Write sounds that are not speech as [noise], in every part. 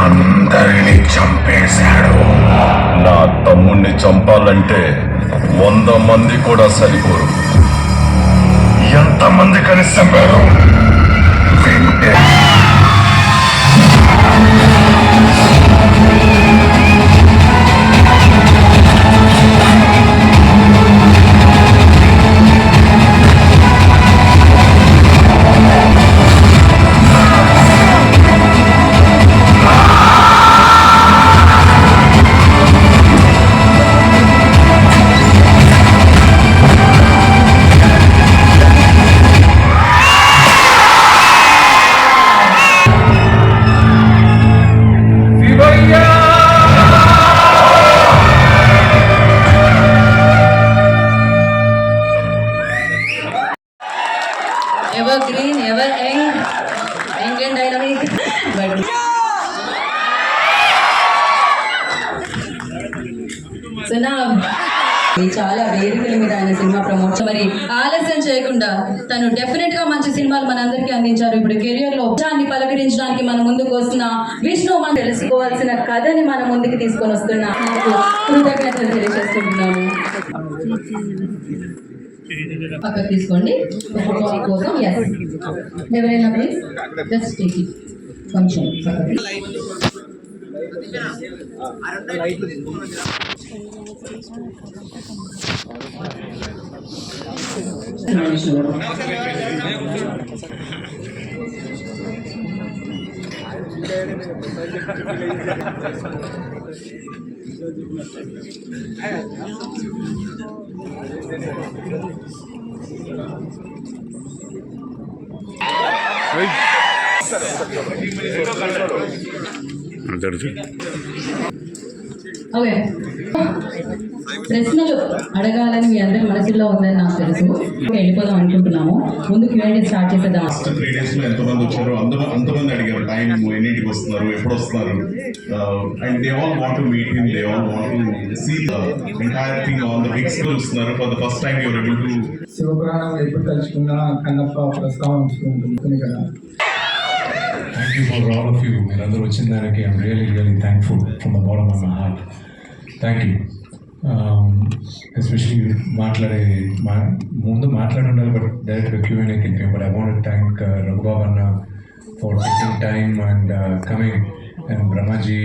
అందరిని చంపేశాడు. నా తమ్ముణ్ణి చంపాలంటే వంద మంది కూడా సరిపోరు. ఎంతమంది కలిసి చంపారు? తను డెఫినెట్గా మంచి సినిమాలు మనందరికీ అందించారు. ఇప్పుడు కెరియర్లో దాన్ని పలకరించడానికి మన ముందుకు వస్తున్న విష్ణు మనం తెలుసుకోవాల్సిన కథని మన ముందుకు తీసుకొని వస్తున్నా కృతజ్ఞతలు తెలియజేస్తున్నాము. పక్కకు తీసుకోండి. కోసం ఎస్ ఎవరైనా ప్లీజ్ జస్ట్ టేక్ ఇట్ కొంచెం పక్కకి ఓకే. ప్రశ్నలు అడగాలని మీ అందరి మనసులో ఉందని నాకు తెలుసు. వెళ్ళిపోదాం అనుకుంటున్నాము. ముందు క్యూఎండి స్టార్ట్ చేసేద్దాం. త్రీ డేస్లో ఎంతమంది వచ్చారు అంత అంతమంది అడిగారు. టైం ఎన్నింటికి వస్తున్నారు? ఎప్పుడు వస్తున్నారు? And they all want to meet him they all want to see the entire thing on the big screen వస్తున్నారు for the first time you're able to Shiva Purana ఎప్పుడు తలుచుకున్నా కన్నప్ప ప్రస్తావన వస్తుంటుంది కదా thank you for all of you మీరందరూ వచ్చిన దానికి I'm really really thankful from the bottom of my heart thank you especially మాట్లాడే మా ముందు మాట్లాడి ఉండాలి బట్ డైరెక్ట్గా Q and but I want thank Raghubabu అన్న for taking time and coming and Brahmaji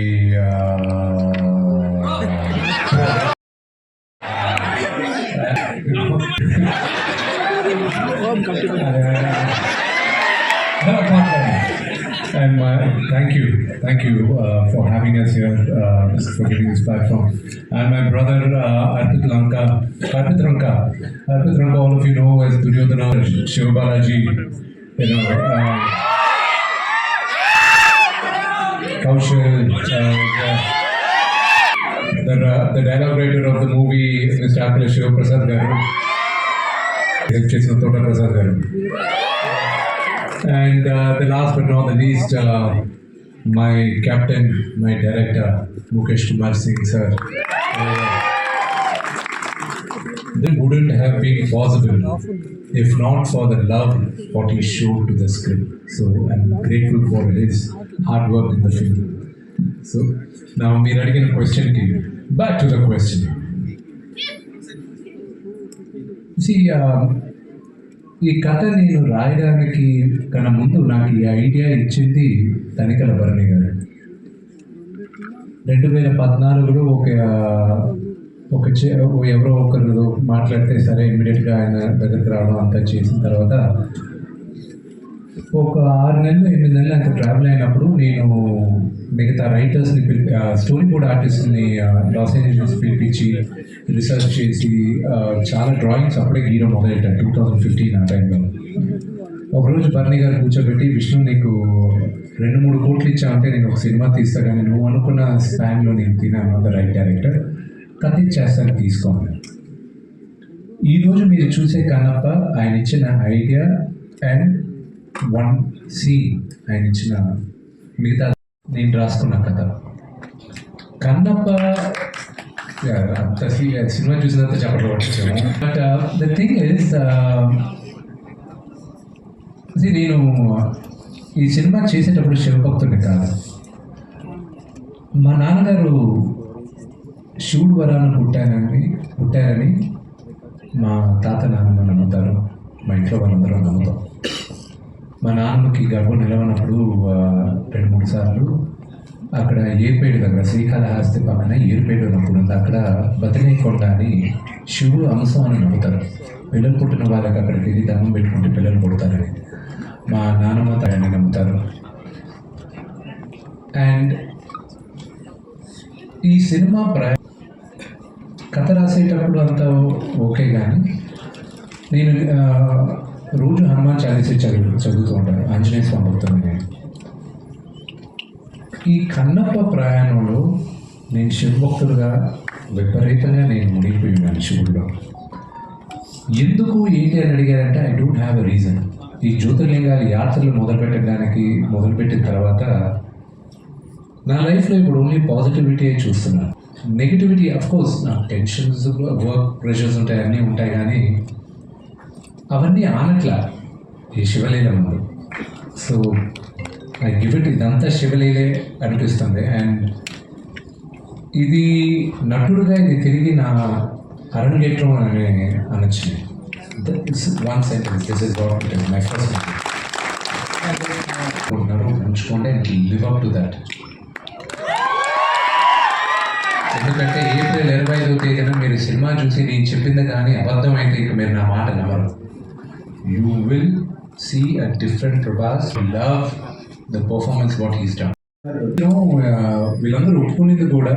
And my thank you, thank you uh, for having us here, uh, for giving this platform. And my brother uh, Arpit Lanka, Arpit Ranka, Arpit Ranka, all of you know as Duryodhana Shiva Balaji, you know, uh, Kaushal, uh, the, the dialogue writer of the movie, Mr. Akhilesh Shiva Prasad Garu, Prasad Garu and uh, the last but not the least, uh, my captain, my director, Mukesh Kumar Singh, sir. Uh, wouldn't have been possible if not for the love what he showed to the script. So I'm grateful for his hard work in the film. So now we're again a question to you. Back to the question. See, uh, ఈ కథ నేను రాయడానికి కన్నా ముందు నాకు ఈ idea ఇచ్చింది తనికల భరణి గారు. రెండు వేల పద్నాలుగులో ఒక ఒక చే ఎవరో ఒకరు మాట్లాడితే సరే ఇమ్మీడియట్గా ఆయన దగ్గరికి రావడం అంతా చేసిన తర్వాత ఒక ఆరు నెలలు ఎనిమిది నెలలు అంత ట్రావెల్ అయినప్పుడు నేను మిగతా రైటర్స్ని పిలిపి స్టోరీ బోర్డ్ ఆర్టిస్ట్ని లాస్ ఏంజల్స్ పిలిపించి రీసెర్చ్ చేసి చాలా డ్రాయింగ్స్ అప్పుడే గీయడం మొదలెట్టాను టూ థౌజండ్ ఫిఫ్టీన్ ఆ టైంలో ఒకరోజు బర్నీ గారు కూర్చోబెట్టి విష్ణు నీకు రెండు మూడు కోట్లు ఇచ్చామంటే నేను ఒక సినిమా తీస్తా కానీ నువ్వు అనుకున్న స్పాన్లో నేను తినాను ద రైట్ డైరెక్టర్ కథ ఇచ్చేస్తాను తీసుకోండి ఈరోజు మీరు చూసే కన్నప్ప ఆయన ఇచ్చిన ఐడియా అండ్ వన్ సీ ఆయన ఇచ్చిన మిగతా నేను రాసుకున్న కథ. కన్నప్ప అంత సినిమా చూసినంత చెప్పట్లు బట్ ద థింగ్ ఇస్ నేను ఈ సినిమా చేసేటప్పుడు శివభక్తుడిని కాదు. మా నాన్నగారు శివుడు వరాన పుట్టానని పుట్టారని మా తాత నాన్నమ్మ నమ్ముతారు మా ఇంట్లో వాళ్ళందరూ నమ్ముతాం మా నాన్నకి గర్భం నిలవనప్పుడు రెండు మూడు సార్లు అక్కడ ఏర్పేట దగ్గర శ్రీకాళహస్తి పక్కన ఏర్పేడు ఉన్నప్పుడు ఉంది. అక్కడ బతినేకొండ అని శివుడు అంశం అని నమ్ముతారు. పిల్లలు పుట్టిన వాళ్ళకి అక్కడికి వెళ్ళి దండం పెట్టుకుంటే పిల్లలు పుడతారని మా నాన్నమ్మ తాయని నమ్ముతారు. అండ్ ఈ సినిమా ప్ర కథ రాసేటప్పుడు అంతా ఓకే కానీ నేను రోజు హనుమాన్ చాలీసే చదువు చదువుతూ ఉంటాను ఆంజనేయ స్వామి భక్తుని నేను ఈ కన్నప్ప ప్రయాణంలో నేను శివభక్తులుగా విపరీతంగా నేను మునిగిపోయి ఉన్నాను శివుడిలో. ఎందుకు ఏంటి అని అడిగారంటే I don't have a reason ఈ జ్యోతిర్లింగాల యాత్రలు మొదలుపెట్టడానికి మొదలుపెట్టిన తర్వాత నా లైఫ్లో ఇప్పుడు ఓన్లీ పాజిటివిటీ చూస్తున్నాను. నెగిటివిటీ అఫ్కోర్స్ నా టెన్షన్స్ వర్క్ ప్రెషర్స్ ఉంటాయి అన్నీ ఉంటాయి కానీ అవన్నీ ఆనట్ల. ఈ శివలీల ముందు సో ఐ గివ్ ఇట్ ఇదంతా శివలీలే అనిపిస్తుంది. అండ్ ఇది నటుడుగా ఇది తిరిగి నా అరంగేట్రం అని అనొచ్చు. One sentence this is what it my first ఉంచుకోండి and live up to that ఎందుకంటే ఏప్రిల్ ఇరవై ఐదో తేదీన మీరు సినిమా చూసి నేను చెప్పింది కానీ అబద్ధం అయితే ఇక మీరు నా మాట నమ్మరు. You will see a different Prabhas love the performance what is done వీళ్ళందరూ ఒప్పుకునేది కూడా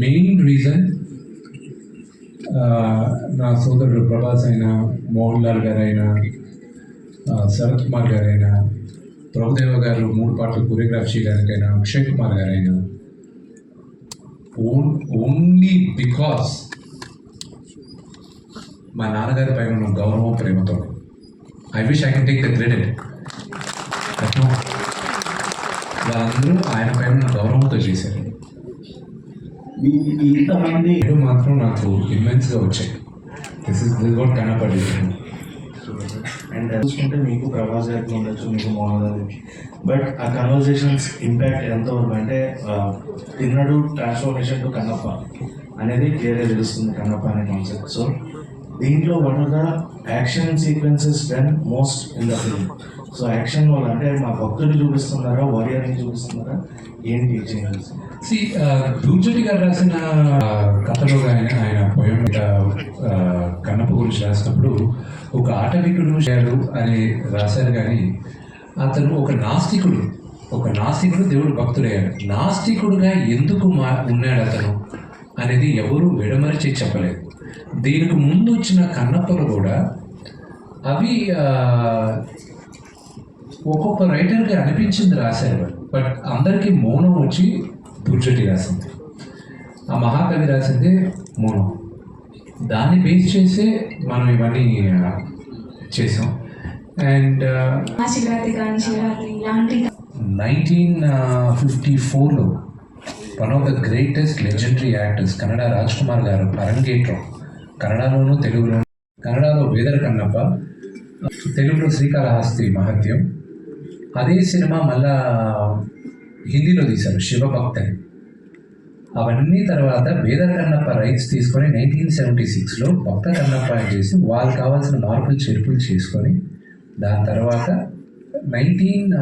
మెయిన్ రీజన్ నా సోదరుడు ప్రభాస్ అయినా మోహన్ లాల్ గారు అయినా శరత్ కుమార్ గారైనా ప్రభుదేవ గారు మూడు పాటలు కొరియోగ్రాఫ్ చేయడానికైనా అక్షయ్ కుమార్ గారైనా ఓన్ ఓన్లీ బికాస్ మా నాన్నగారి పైన ఉన్న గౌరవం ప్రేమతో. I wish I can take the credit వాళ్ళందరూ ఆయన పైన ఉన్న గౌరవంతో చేశారు. ఏడు మాత్రం నాకు ఇన్వెన్స్గా వచ్చాయి. దిస్ ఇస్ దిస్ వాట్ కనపడి అండ్ చూసుకుంటే మీకు ప్రభాస్ గారికి ఉండొచ్చు మీకు మోహన్ గారు బట్ ఆ కన్వర్జేషన్స్ ఇంపాక్ట్ ఎంతవరకు అంటే ఆ, తిన్నడు ట్రాన్స్ఫర్మేషన్ టు కన్నప్ప అనేది క్లియర్గా తెలుస్తుంది కన్నప్ప అనే కాన్సెప్ట్ సో దీంట్లో one of the action sequences done most in the film so action వాళ్ళు అంటే మా భక్తుడిని చూపిస్తున్నారా వారియర్ని చూపిస్తున్నారా? ఏంటి చేయాల్సింది uh, సి గారు రాసిన కథలో ఆయన ఆయన పోయం మీద కన్నప్ప గురించి రాసినప్పుడు ఒక ఆటవికుడు చేయాడు అని రాశారు కానీ అతను ఒక నాస్తికుడు ఒక నాస్తికుడు దేవుడు భక్తుడయ్యాడు. నాస్తికుడుగా ఎందుకు మా ఉన్నాడు అతను అనేది ఎవరు విడమరిచి చెప్పలేదు. దీనికి ముందు వచ్చిన కన్నప్పలు కూడా అవి ఒక్కొక్క రైటర్కి అనిపించింది రాశారు. బట్ అందరికీ మౌనం వచ్చి దుర్జటి రాసింది. ఆ మహాకవి రాసింది మౌనం. దాన్ని బేస్ చేసే మనం ఇవన్నీ చేసాం. అండ్ నైన్టీన్ ఫిఫ్టీ ఫోర్లో one of the greatest legendary actors Kannada Raj Kumar గారు అరంగేట్రం. కన్నడలోను తెలుగులో కన్నడలో వేదర కన్నప్ప తెలుగులో శ్రీకాళహస్తి మహత్యం. అదే సినిమా మళ్ళా హిందీలో తీశారు శివభక్త్ అవన్నీ తర్వాత వేదర్ కన్నప్ప రైట్స్ తీసుకొని నైన్టీన్ సెవెంటీ సిక్స్లో భక్త కన్నప్ప చేసి వాళ్ళకి కావాల్సిన మార్పులు చేర్పులు చేసుకొని దాని తర్వాత nineteen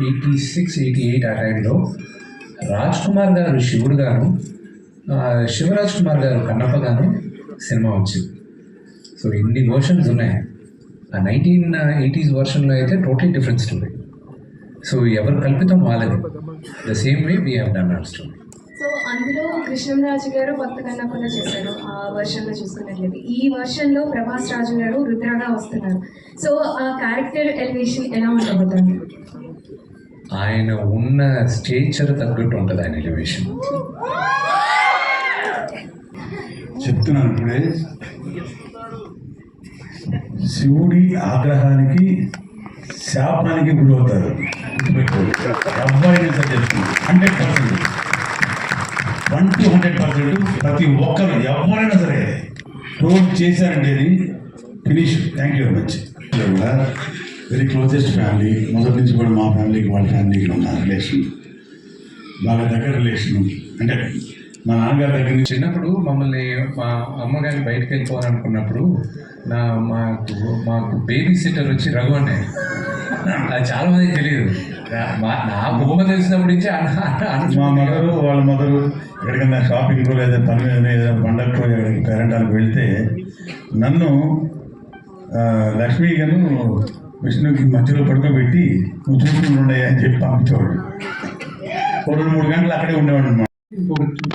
eighty six eighty eight ఆ టైంలో రాజ్ కుమార్ గారు శివుడు గాను శివరాజ్ కుమార్ గారు కన్నప్ప గాను సినిమా వచ్చింది సో ఇన్ని వర్షన్స్ ఉన్నాయి. ఆ నైన్టీన్ ఎయిటీస్ వర్షన్లో అయితే టోటలీ డిఫరెంట్ స్టోరీ సో ఎవరు కల్పితం వాళ్ళది. The same way we have done our story so అందులో కృష్ణంరాజు గారు కొత్త చేశారు. ఆ వర్షన్లో చూసుకున్నట్లయితే. ఈ వర్షన్లో ప్రభాస్ రాజు గారు రుద్రగా వస్తున్నారు. సో ఆ క్యారెక్టర్ ఎలివేషన్ ఎలా ఉండబోతుంది? ఆయన ఉన్న స్టేచర్ తగ్గట్టు ఉంటుంది ఆయన ఎలివేషన్ చెప్తున్నాను ఇప్పుడే. శివుడి ఆగ్రహానికి శాపానికి గురవుతారు. ఎవరైనా సరే hundred percent. One two hundred percent ప్రతి ఒక్కరు ఎవరైనా సరే రోడ్ చేశారంటే అది finish. Thank you very much కూడా వెరీ క్లోజెస్ట్ ఫ్యామిలీ మొదటి నుంచి కూడా మా ఫ్యామిలీకి వాళ్ళ ఫ్యామిలీకి ఉన్న రిలేషన్ బాగా దగ్గర రిలేషన్ అంటే మా నాన్నగారి దగ్గర నుంచి చిన్నప్పుడు మమ్మల్ని మా అమ్మగారిని బయటకు వెళ్ళిపోవాలనుకున్నప్పుడు నా మాకు మాకు బేబీ సిట్టర్ వచ్చి రఘు అనే. అది చాలా మందికి తెలియదు నా- మా బొమ్మ తెలిసినప్పటి నుంచి మా మదరు వాళ్ళ మదరు ఎక్కడికైనా షాపింగ్కో లేదా పని లేదా ఏదైనా పండగకు పేరెంటాలకు వెళ్తే నన్ను లక్ష్మీ గారు విష్ణుకి మధ్యలో పడుకోబెట్టి నువ్వు చూసుకుంటుండే అని చెప్పి పంపించేవాడు ఒక రెండు మూడు గంటలు అక్కడే ఉండేవాడు ఇంకొక టూ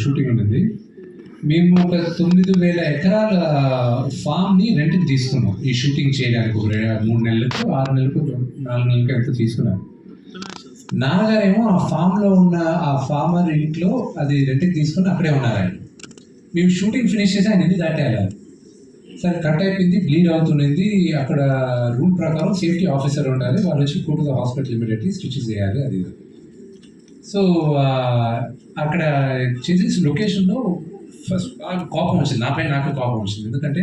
షూటింగ్ ఉంటుంది మేము ఒక తొమ్మిది వేల ఎకరాల ఫామ్ని రెంట్కి తీసుకున్నాం. ఈ షూటింగ్ చేయడానికి ఒక మూడు నెలలకు ఆరు నెలలకు నాలుగు నెలలకు ఎంత తీసుకున్నాం. నాన్నగారేమో ఆ ఫామ్లో ఉన్న ఆ ఫార్మర్ ఇంట్లో అది రెంట్కి తీసుకుని అక్కడే ఉన్నారు ఆయన. మేము షూటింగ్ ఫినిష్ చేసి ఆయన ఎన్ని దాటేయాలి సరే కట్ అయిపోయింది బ్లీడ్ అవుతున్నది అక్కడ రూల్ ప్రకారం సేఫ్టీ ఆఫీసర్ ఉండాలి. వాళ్ళు వచ్చి కూటుగా హాస్పిటల్ ఇమీడియట్లీ స్టిచెస్ చేయాలి అది ఇది. సో uh, అక్కడ చేసేసి లొకేషన్లో ఫస్ట్ బాగా కోపం వచ్చింది. నాపై నాకు కోపం వచ్చింది. ఎందుకంటే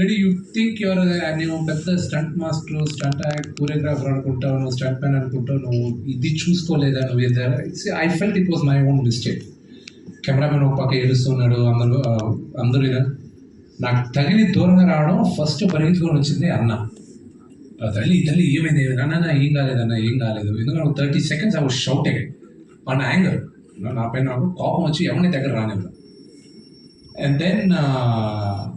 రెడీ యూ థింక్ యువర్ నేను పెద్ద స్టంట్ మాస్టర్ స్టంట్ కోరియోగ్రాఫర్ అనుకుంటావు నువ్వు స్టంట్ మ్యాన్ అనుకుంటావు నువ్వు ఇది చూసుకోలేదా నువ్వు I felt it was my own mistake cameraman ఒక పక్క ఏడుస్తున్నాడు అందరూ అందరూ ఇలా. నాకు తగిలి దూరంగా రావడం ఫస్ట్ పరిగెత్తుకొని వచ్చింది అన్న. తల్లి తల్లి ఏమైంది? అన్న ఏం ఏం కాలేదన్న ఏం కాలేదు. ఎందుకంటే thirty seconds ah was shouting one anger నా పైన నాకు కోపం వచ్చి ఎవరిని దగ్గర రానివ్వదు అండ్ దెన్ uh,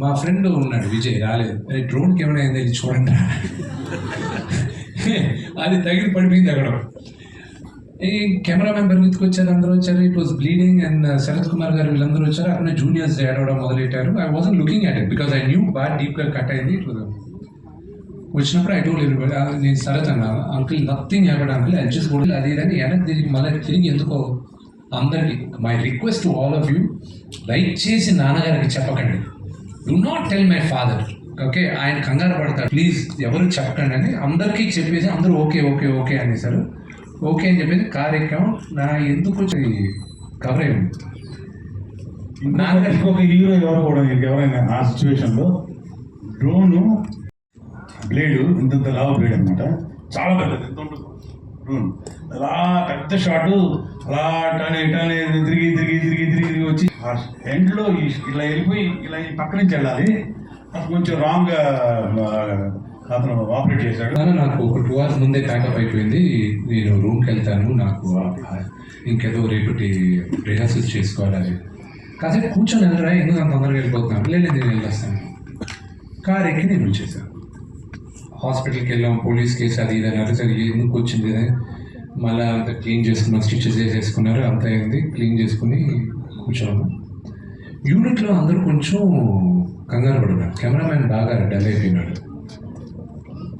మా ఫ్రెండ్ ఉన్నాడు విజయ్ రాలేదు. అరే డ్రోన్కి ఏమైనా అయింది? వెళ్ళి చూడండి. [laughs] అది తగిలి పడిపోయింది అక్కడ. ఈ కెమెరా మెంబర్ మీదకి వచ్చారు అందరూ వచ్చారు. It was bleeding and Sarath Kumar గారు వీళ్ళందరూ వచ్చారు. అక్కడ జూనియర్స్ ఏడవడం మొదలెట్టారు. I wasn't looking at it because I knew బాగా డీప్గా కట్ అయింది. ఇట్ వాజ్ వచ్చినప్పుడు ఐ టోల్ ఎవ్రీబడి నేను సరే అన్నా uncle nothing happened uncle I just కూడా అది ఇదని వెనక్కి తిరిగి మళ్ళీ తిరిగి ఎందుకో అందరికీ my request to all of you దయచేసి నాన్నగారికి చెప్పకండి. Do not tell my father okay ఆయన కంగారు పడతారు. ప్లీజ్ ఎవరు చెప్పకండి అని అందరికీ చెప్పేసి అందరూ ఓకే ఓకే ఓకే అనేసారు. ఓకే అని చెప్పేసి కార్యక్రమం నా ఎందుకు కవర్ అయింది నాన్నగారికి ఒక హీరో ఎవరు కూడా ఎవరైనా ఆ సిచ్యువేషన్లో డ్రోను బ్లేడు ఇంతంత లావు బ్లేడ్ అనమాట చాలా పెద్దది. ఎంత ఉంటుంది. Hmm. అలా పెద్ద షాట్ అలా అటానే ఇటానే తిరిగి తిరిగి తిరిగి తిరిగి తిరిగి వచ్చి ఎండ్లో ఇలా వెళ్ళిపోయి ఇలా పక్క నుంచి వెళ్ళాలి. అప్పుడు కొంచెం రాంగ్ అతను ఆపరేట్ చేశాడు. నాకు ఒక టూ అవర్స్ ముందే ప్యాకప్ అయిపోయింది. నేను రూమ్కి వెళ్తాను. నాకు ఇంకేదో రేపటి రిహార్సల్స్ చేసుకోవాలి కాసేపు కూర్చొని వెళ్ళరా? ఎందుకు అంత తొందరగా వెళ్ళిపోతున్నాను లేదు నేను వెళ్ళొస్తాను. కార్ ఎక్కి నేను వచ్చేసాను హాస్పిటల్కి వెళ్ళాం పోలీస్ కేసు అది ఇది అన్నారు సరే ఎందుకు వచ్చింది మళ్ళీ అంత క్లీన్ చేసుకున్నాం స్టిచెస్ వేసేసుకున్నారు అంత అయింది. క్లీన్ చేసుకుని కూర్చోను యూనిట్లో అందరూ కొంచెం కంగారు పడున్నారు కెమెరామ్యాన్ బాగా డల్ అయిపోయినాడు.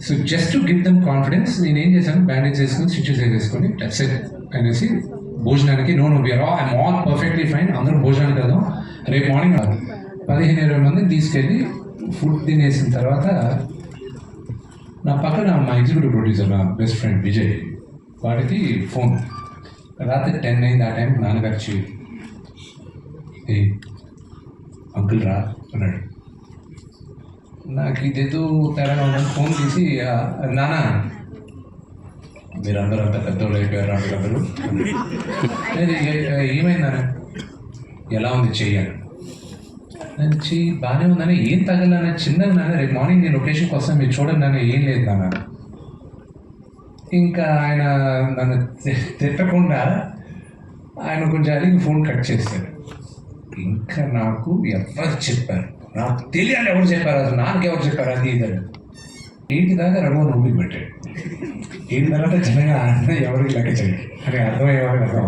So just to give them confidence నేను ఏం చేశాను? బ్యాండేజ్ చేసుకుని స్టిచెస్ వేసేసుకొని టచ్ అనేసి భోజనానికి no no beer I'm all perfectly fine అందరూ భోజనానికి వెళ్దాం. రేపు మార్నింగ్ పదిహేను ఇరవై మందిని తీసుకెళ్ళి ఫుడ్ తినేసిన తర్వాత నా పక్కన మా ఎగ్జిక్యూటివ్ ప్రొడ్యూసర్ నా బెస్ట్ ఫ్రెండ్ విజయ్ వాడికి ఫోన్ రాత్రి టెన్ అయింది ఆ టైం నాన్నగారు చేయి ఏ అంకుల్ రా? అన్నాడు. నాకు ఇదేదో తేడా ఉందని ఫోన్ తీసి "ఆ, నాన్న మీరు అందరూ అంత పెద్దోళ్ళు అయిపోయారు అందరూ "లేదు, ఏమైంది నాన్న? ఎలా ఉంది చెయ్యాలి నుంచి బాగానే ఉందని ఏం తగలన్నా చిన్నగా నాన్న రేపు మార్నింగ్ నేను లొకేషన్ కోసం మీరు చూడండి నాన్న ఏం లేదు నాన్న. ఇంకా ఆయన నన్ను తిట్టకుండా ఆయన కొంచెం అడిగి ఫోన్ కట్ చేశాడు. ఇంకా నాకు ఎవరు చెప్పారు? నాకు తెలియాలి ఎవరు చెప్పారు? అసలు నాకు ఎవరు చెప్పారు? అది ఇదని ఏంటి దాకా రఘు నొప్పి పెట్టాడు. ఏంటి తర్వాత చిన్నగా అన్న ఎవరికి లెక్క చేయండి అని అర్థమయ్యేవాడు అర్థం